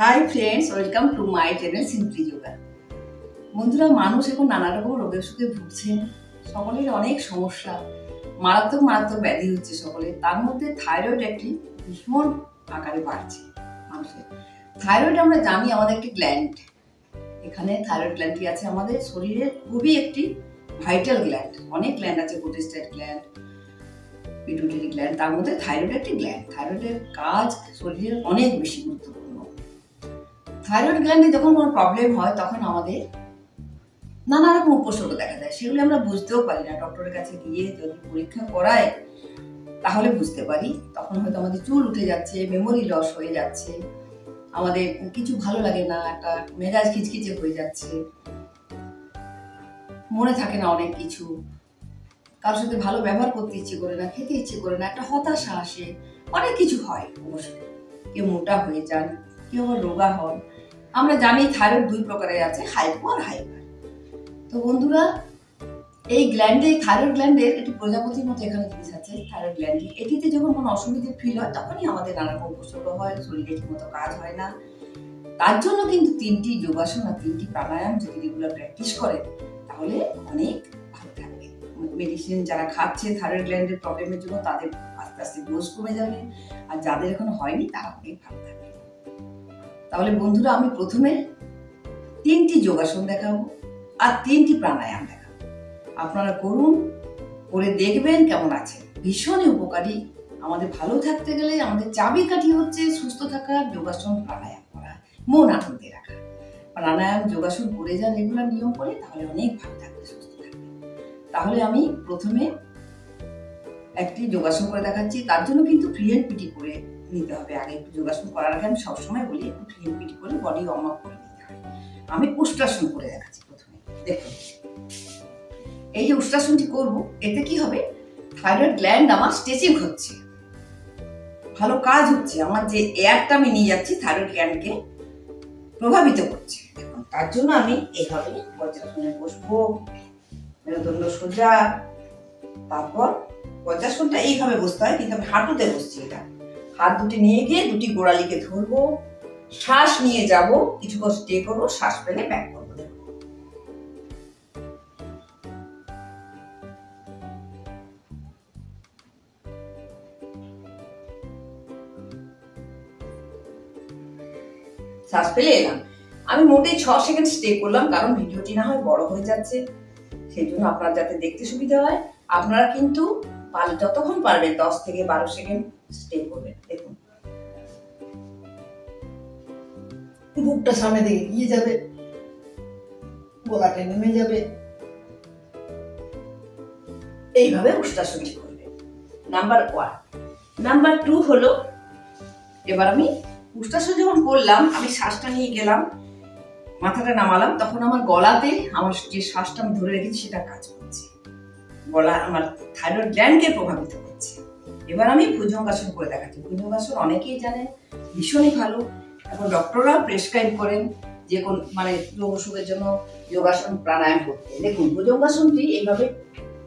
Hi friends welcome to my channel simply yoga বন্ধুরা, মানুষ এখন নানা রকম রোগের সুখে ভুগছেন সকলের অনেক সমস্যা। মারাত্মক মারাত্মক ব্যাধি হচ্ছে সকলে তার মধ্যে থাইরয়েড একটি ভীষণ আকারে বাড়ছে মানুষের। থাইরয়েড আমরা জানি আমাদের একটি গ্ল্যান্ড এখানে থাইরয়েড গ্ল্যান্ডটি আছে আমাদের শরীরের খুবই একটি ভাইটাল গ্ল্যান্ড অনেক গ্ল্যান্ড আছে প্রোটেস্টেড গ্ল্যান্ড পিটুটারি গ্ল্যান্ড তার মধ্যে থাইরয়েড একটি গ্ল্যান্ড থাইরয়েডের কাজ শরীরের অনেক বেশি গুরুত্বপূর্ণ। থাইরয়েড গ্ল্যান্ডে যখন কোনো প্রবলেম হয়, তখন আমাদের নানা রকম উপসর্গ দেখা দেয়। সেগুলো আমরা বুঝতেও পারি না। ডক্টরের কাছে গিয়ে যদি পরীক্ষা করায়, তাহলে বুঝতে পারি। তখন হয়তো আমাদের চুল উঠে যাচ্ছে মেমোরি লস হয়ে যাচ্ছে, আমাদের কিছু ভালো লাগে না, একটা মেজাজ খিচখিচে হয়ে যাচ্ছে। মনে থাকে না অনেক কিছু। কারোর সাথে ভালো ব্যবহার করতে ইচ্ছে করে না, খেতে ইচ্ছে করে না, একটা হতাশা আসে। অনেক কিছু হয় অবশ্য কেউ মোটা হয়ে যান, কেউ রোগা হন। আমরা জানি থাইরয়েড দুই প্রকারের আছে, হাইপো আর হাইপার। তো বন্ধুরা, এই গ্ল্যান্ডে থাইরয়েড গ্ল্যান্ডের একটি প্রজাপতির মতো এখানে জিনিস আছে, থাইরয়েড গ্ল্যান্ডে এটিতে যখন কোনো অসুবিধে ফিল হয়, তখনই আমাদের নানা রকম উপসর্গ হয়, শরীরে ঠিকমতো কাজ হয় না। তার জন্য কিন্তু তিনটি যোগাসন আর তিনটি প্রাণায়াম যদি রেগুলার প্র্যাকটিস করেন তাহলে অনেক ভালো থাকবে। মেডিসিন যারা খাচ্ছে থাইরয়েড গ্ল্যান্ডের প্রবলেমের জন্য, তাদের আস্তে আস্তে ডোজ কমে যাবে। আর যাদের এখন হয়নি, তারা অনেক ভালো থাকবে। তাহলে বন্ধুরা, আমি প্রথমে তিনটি যোগাসন দেখাবো আর তিনটি প্রাণায়াম দেখাবো। আপনারা করুন, করে দেখবেন কেমন আছে। ভীষণই উপকারী। আমাদের ভালো থাকতে গেলে আমাদের চাবিকাঠি হচ্ছে সুস্থ থাকা, যোগাসন, প্রাণায়াম করা, মন আনন্দে রাখা। প্রাণায়াম, যোগাসন করে যান রেগুলার নিয়ম করে, তাহলে অনেক ভালো থাকবে, সুস্থ থাকবে। তাহলে আমি প্রথমে একটি যোগাসন করে দেখাচ্ছি। তার জন্য কিন্তু ফ্রি পিটি করে নিতে হবে। আগে একটু যোগাসন করার আগে আমি সবসময় বলি, একটু ফ্রি হ্যান্ড পিটি করে বডি ওয়ার্ম আপ করে নিতে হয়। আমি উষ্ট্রাসন করে দেখাচ্ছি প্রথমে। দেখুন। এই যে উষ্ট্রাসনটি করব, এতে কি হবে? থাইরয়েড গ্ল্যান্ড আমার স্ট্রেচিং হচ্ছে। ভালো কাজ হচ্ছে। আমার যে এয়ারটা আমি নিয়ে যাচ্ছি থাইরয়েড গ্ল্যান্ডকে প্রভাবিত করছে। দেখুন, তার জন্য আমি এইভাবে বজ্রাসনে বসবো। মেরুদণ্ড সোজা। তারপর বজ্রাসনটা এইভাবে বসতে হয়, কিন্তু আমি হাঁটুতে বসছি এটা। হাত দুটি নিয়ে গিয়ে দুটি গোড়ালিকে ধরবো, শ্বাস নিয়ে যাব কিছুক্ষণ স্টে করব, শ্বাস পেলে ব্যাক করব। শ্বাস পেলে এলাম। আমি মোটেই ছ সেকেন্ড স্টে করলাম, কারণ ভিডিওটি না হয় বড় হয়ে যাচ্ছে। সেই জন্য আপনার যাতে দেখতে সুবিধা হয়, আপনারা কিন্তু পারলে যতক্ষণ পারবেন দশ থেকে বারো সেকেন্ড স্টে করবেন দেখুন। বুকটা সামনে দিকে গিয়ে যাবে, গলাটা নেমে যাবে। এইভাবে উষ্টাসনটি করবে? নাম্বার ওয়ান নাম্বার টু হলো, এবার আমি উষ্টাসন যখন করলাম আমি শ্বাসটা নিয়ে গেলাম, মাথাটা নামালাম, তখন আমার গলাতে আমার যে শ্বাসটা আমি ধরে রেখেছি, সেটা কাজ করছে। গলা আমার থাইরয়েড গ্ল্যান্ডকে প্রভাবিত করছে এবার আমি ভুজঙ্গাসন করে দেখাচ্ছি। ভুজঙ্গাসন অনেকেই জানে, ভীষণই ভালো। এখন ডক্টররা প্রেসক্রাইব করেন যে কোন মানে রোগ অসুখের জন্য যোগাসন প্রাণায়াম করতে। দেখুন ভুজঙ্গাসনটি এইভাবে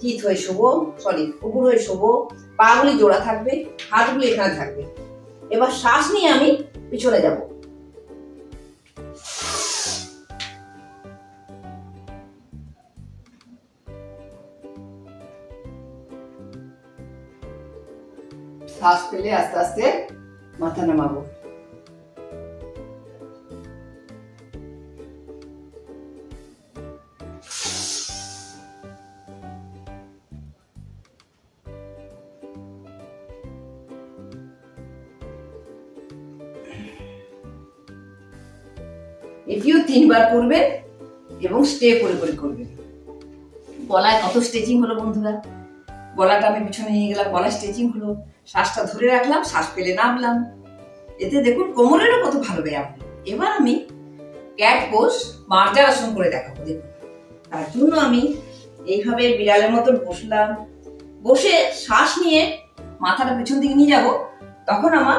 চিত হয়ে শোবো সরি কুকুর হয়ে শোবো পাগুলি জোড়া থাকবে হাতগুলি এখানে থাকবে। এবার শ্বাস নিয়ে আমি পিছনে যাব। শ্বাস পেলে আস্তে আস্তে মাথা নামাবো। এটিও তিনবার করবেন এবং স্টে করে করে করবেন। গলায় কত স্ট্রেচিং হলো বন্ধুরা? গলাটা আমি পিছনে নিয়ে গেলাম গলায় স্ট্রেচিং হলো। শ্বাসটা ধরে রাখলাম, শ্বাস পেলে নামলাম। এতে দেখুন, কোমরেরও কত ভালো ব্যায়াম হলো। এবার আমি ক্যাট পোষ মার্জার আসন করে দেখাবো, দেখুন। তার জন্য আমি এইভাবে বিড়ালের মতন বসলাম। বসে শ্বাস নিয়ে মাথাটা পিছন দিকে নিয়ে যাব, তখন আমার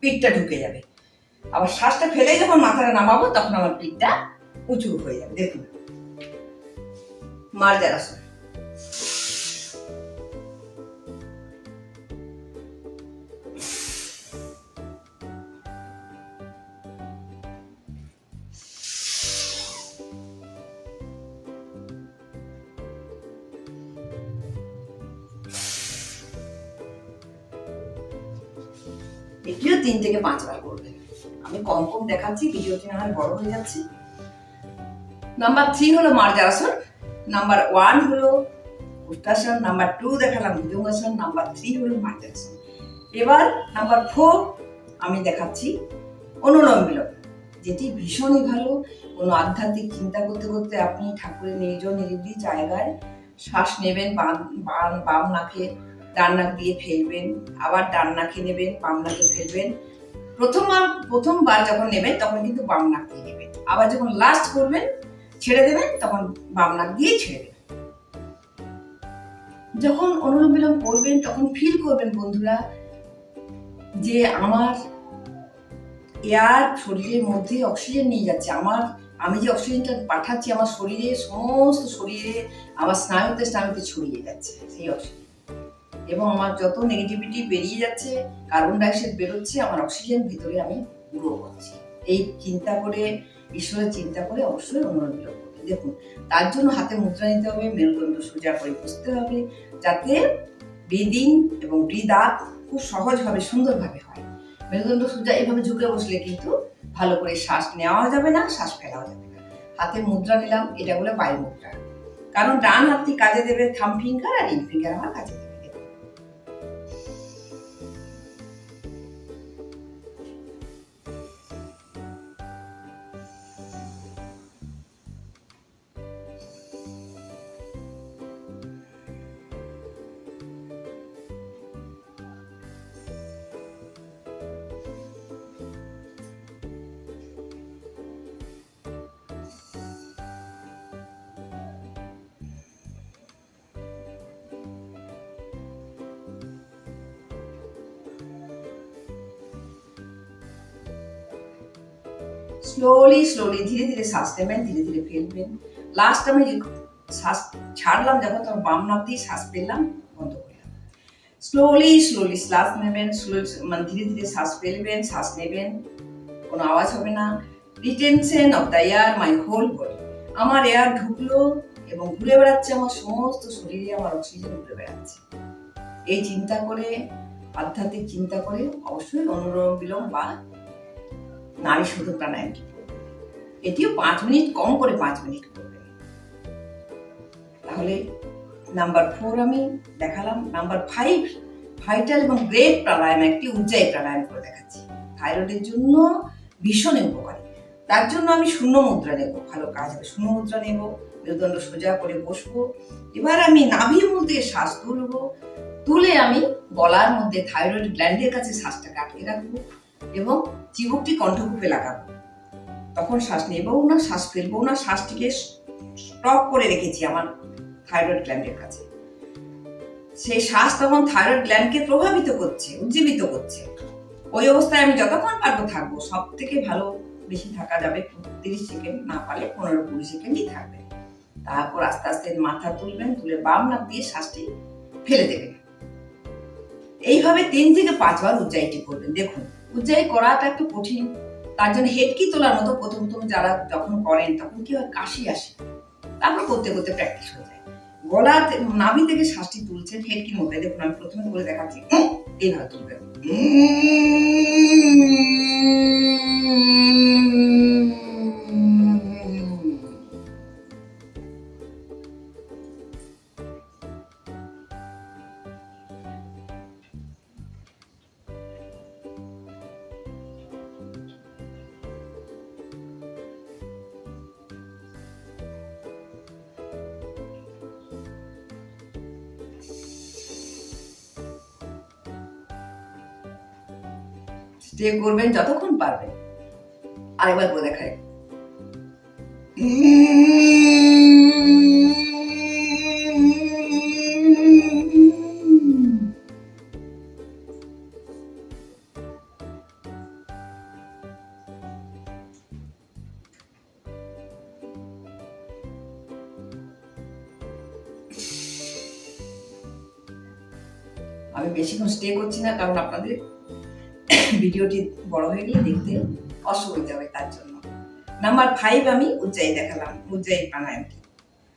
পিঠটা ঢুকে যাবে। আবার শ্বাসটা ফেলে যখন মাথাটা নামাবো, তখন আমার পিঠটা উঁচু হয়ে যাবে, দেখুন। মার্জার আসন। এটিও তিন থেকে পাঁচবার করবেন আমি কম কম দেখাচ্ছি ভিডিওটি না হয় বড় হয়ে যাচ্ছে। নাম্বার থ্রি হলো মার্জারাসন, নাম্বার ওয়ান হলো উত্তাসন, নাম্বার টু দেখালাম ভুজঙ্গাসন নাম্বার থ্রি হলো মার্জারাসন। এবার নাম্বার ফোর আমি দেখাচ্ছি অনুলোম বিলোম যেটি ভীষণই ভালো। কোনো আধ্যাত্মিক চিন্তা করতে করতে আপনি ঠাকুরের নিজ নিরিবিলি জায়গায় শ্বাস নেবেন বাম বাম নাকে ডান নাক দিয়ে ফেলবেন, আবার ডান নাকে নেবেন বাম নাকে ফেলবেন। প্রথমবার প্রথমবার যখন নেবেন, তখন কিন্তু বাম নাক দিয়ে নেবেন আবার যখন লাস্ট করবেন, ছেড়ে দেবেন, তখন বামনাক দিয়ে ছেড়ে দেবেন। যখন অনুলোম বিলোম করবেন, তখন ফিল করবেন বন্ধুরা, যে আমার এয়ার শরীরের মধ্যে অক্সিজেন নিয়ে যাচ্ছে। আমার, আমি যে অক্সিজেনটা পাঠাচ্ছি, আমার শরীরে, সমস্ত শরীরে, আমার স্নায়ুতে স্নায়ুতে ছড়িয়ে যাচ্ছে সেই অক্সিজেন এবং আমার যত নেগেটিভিটি বেরিয়ে যাচ্ছে কার্বন ডাইঅক্সাইড বেরোচ্ছে, আমার অক্সিজেন ভিতরে আমি গ্রো করছি। এই চিন্তা করে, ঈশ্বরের চিন্তা করে অবশ্যই অনুরোধ দেখুন, তার জন্য হাতে মুদ্রা নিতে হবে, মেরুদণ্ড সোজা করে বসতে হবে, যাতে ব্রিদিং এবং ব্রিদ খুব সহজভাবে, সুন্দরভাবে হয়। মেরুদণ্ড সোজা এইভাবে ঝুঁকে বসলে কিন্তু ভালো করে শ্বাস নেওয়া যাবে না, শ্বাস ফেলাও যাবে না। হাতে মুদ্রা নিলাম, এটা বলে বায়ু মুদ্রা কারণ ডান হাতটি কাজে দেবে থাম ফিঙ্গার আর ইন ফিঙ্গার আমার কাজে স্লোলি স্লোলি ধীরে ধীরে শ্বাস নেবেন ধীরে ধীরে ফেলবেন লাস্ট আমি শ্বাস ছাড়লাম যখন তখন বাম নাক দিয়ে শ্বাস পেলাম, বন্ধ করলাম। স্লোলি স্লোলি শ্বাস নেবেন স্লো মানে ধীরে ধীরে শ্বাস ফেলবেন শ্বাস নেবেন, কোনো আওয়াজ হবে না। Retention of the air my whole body আমার এয়ার ঢুকলো এবং ঘুরে বেড়াচ্ছে, আমার সমস্ত শরীরে আমার অক্সিজেন ঘুরে বেড়াচ্ছে। এই চিন্তা করে, আধ্যাত্মিক চিন্তা করে অবশ্যই অনুলোম বিলোম বা নারী শুধু প্রাণায়ামটি এটিও পাঁচ মিনিট কম করে পাঁচ মিনিট করবেন তাহলে নাম্বার ফোর আমি দেখালাম, নাম্বার ফাইভ, ভাইটাল এবং গ্রেট প্রাণায়াম, একটি উজ্জায়ী প্রাণায়াম করে দেখাচ্ছি। থাইরয়েডের জন্য ভীষণ উপকারী। তার জন্য আমি শূন্য মুদ্রা নেব, ভালো কাজ হবে, শূন্য মুদ্রা নেব, মেরুদণ্ড সোজা করে বসবো। এবার আমি নাভির মধ্যে শ্বাস তুলবো। তুলে আমি গলার মধ্যে থাইরয়েড গ্ল্যান্ডের কাছে শ্বাসটাকে আটকে রাখব। এবং চিবুকটি কণ্ঠকূপে লাগাবো। তখন শ্বাস নেবও না, শ্বাস ফেলব না, শ্বাসটিকে স্টপ করে রেখেছি আমার থাইরয়েড গ্ল্যান্ডের কাছে। সেই শ্বাস তখন থাইরয়েড গ্ল্যান্ডকে প্রভাবিত করছে, উজ্জীবিত করছে। ওই অবস্থায় আমি যতক্ষণ পারব থাকব সব থেকে ভালো বেশি থাকা যাবে তিরিশ সেকেন্ড, না পারলে পনেরো কুড়ি সেকেন্ডই থাকবে। তারপর আস্তে আস্তে মাথা তুলবেন, তুলে বাম নাক দিয়ে শ্বাসটি ফেলে দেবেন। এইভাবে তিন থেকে পাঁচবার উজ্জাইটি করবেন, দেখুন। উজ্জাই করাটা একটু কঠিন। তার জন্য হেটকি তোলার মতো প্রথম প্রথম যারা যখন করেন, তখন কি হয়, কাশি আসে। তারপর করতে করতে প্র্যাকটিস হয়ে যায়। গলা নাভি থেকে শ্বাসটি তুলছেন হেডকির মধ্যে। দেখুন, আমি প্রথমে করে দেখাচ্ছি। এইভাবে তুলবেন। স্টে করবেন যতক্ষণ পারবেন। আরেকবার করে দেখায় আমি বেশিক্ষণ স্টে করছি না কারণ আপনাদের ভিডিওটি বড় হয়ে গেলে দেখতে অসুবিধা হবে তার জন্য। নাম্বার ফাইভ আমি উজ্জাই দেখালাম, উজ্জাই প্রাণায়ামটি।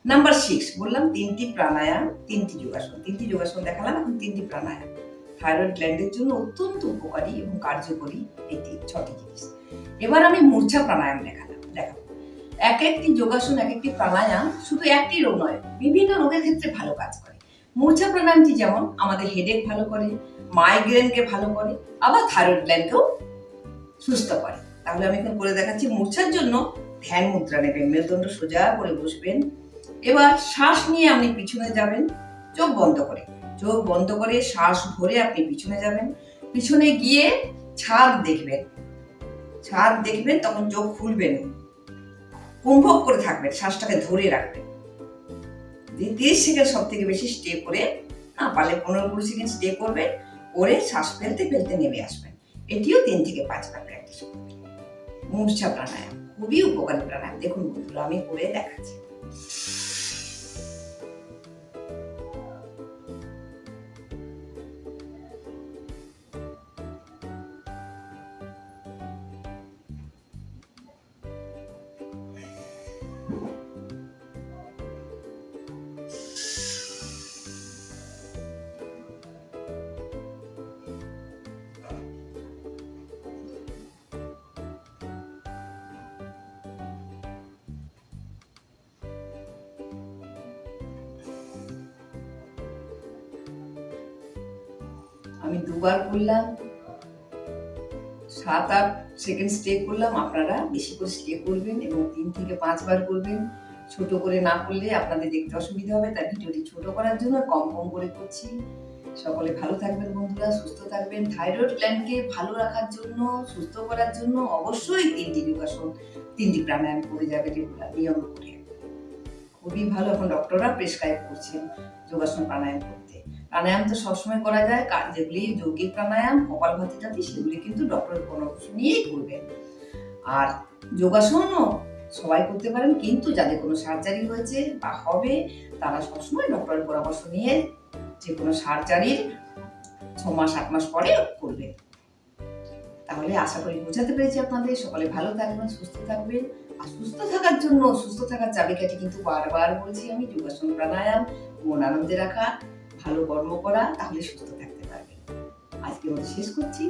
নাম্বার সিক্স বললাম তিনটি প্রাণায়াম, তিনটি যোগাসন। তিনটি যোগাসন দেখালাম এখন তিনটি প্রাণায়াম। থাইরয়েড গ্ল্যান্ডের জন্য অত্যন্ত উপকারী এবং কার্যকরী একটি ছটি জিনিস। এবার আমি মূর্ছা প্রাণায়াম দেখালাম, দেখাবো। এক একটি যোগাসন, এক একটি প্রাণায়াম শুধু একটি রোগ নয়, বিভিন্ন রোগের ক্ষেত্রে ভালো কাজ করে। মূর্ছা প্রাণায়ামটি যেমন আমাদের হেডেক ভালো করে মাইগ্রেনকে ভালো করে, আবার থাইরয়েড গ্ল্যান্ডকেও সুস্থ করে। তাহলে আমি এখন করে দেখাচ্ছি মূর্ছার জন্য ধ্যান মুদ্রা নেবেন, মেরুদণ্ড সোজা করে বসবেন। এবার শ্বাস নিয়ে আপনি পিছনে যাবেন, চোখ বন্ধ করে। চোখ বন্ধ করে শ্বাস ভরে আপনি পিছনে যাবেন। পিছনে গিয়ে ছাদ দেখবেন। ছাদ দেখবেন, তখন চোখ খুলবেন। কুম্ভক করে থাকবেন, শ্বাসটাকে ধরে রাখবেন। তিরিশ সেকেন্ড সব থেকে বেশি স্টে করে না পারলে পনেরো কুড়ি সেকেন্ড স্টে করবেন। করে শ্বাস ফেলতে ফেলতে নেমে আসবেন এটিও তিন থেকে পাঁচবার প্র্যাকটিস মূর্ছা প্রাণায়াম, খুবই উপকারী প্রাণায়াম। দেখুন বন্ধুরা, আমি করে দেখাচ্ছি। আমি দুবার করলাম। সাত, আট সেকেন্ড স্টে করলাম, আপনারা বেশি করে স্টে করবেন এবং তিন থেকে পাঁচবার করবেন। ছোট করে না করলে আপনাদের দেখতে অসুবিধা হবে, তাই ভিডিওটি ছোট করার জন্য কম কম করে করছি। সকলে ভালো থাকবেন বন্ধুরা, সুস্থ থাকবেন। থাইরয়েড গ্ল্যান্ডকে ভালো রাখার জন্য, সুস্থ করার জন্য অবশ্যই তিনটি যোগাসন, তিনটি প্রাণায়াম করে যাবে রেগুলার নিয়ম করে খুবই ভালো, এখন ডক্টররা প্রেসক্রাইব করছেন যোগাসন প্রাণায়াম করতে। প্রাণায়াম তো সবসময় করা যায় কার যেগুলি যৌগিক প্রাণায়াম, কপাল ভাতি টাতি সেগুলি কিন্তু ডক্টরের পরামর্শ নিয়েই করবেন আর যোগাসনও সবাই করতে পারেন, কিন্তু যাদের কোনো সার্জারি হয়েছে বা হবে, তারা সবসময় ডক্টরের পরামর্শ নিয়ে যে কোনো সার্জারির ছ মাস আট মাস পরে করবে। তাহলে আশা করি বোঝাতে পেরেছি আপনাদের। সকলে ভালো থাকবেন, সুস্থ থাকবেন। আর সুস্থ থাকার জন্য, সুস্থ থাকার চাবিকাঠি কিন্তু বারবার বলছি আমি, যোগাসন, প্রাণায়াম, মন আনন্দে রাখা। ভালো কর্ম করা তাহলে সুস্থ থাকতে পারবে। আজকে মতো শেষ করছি।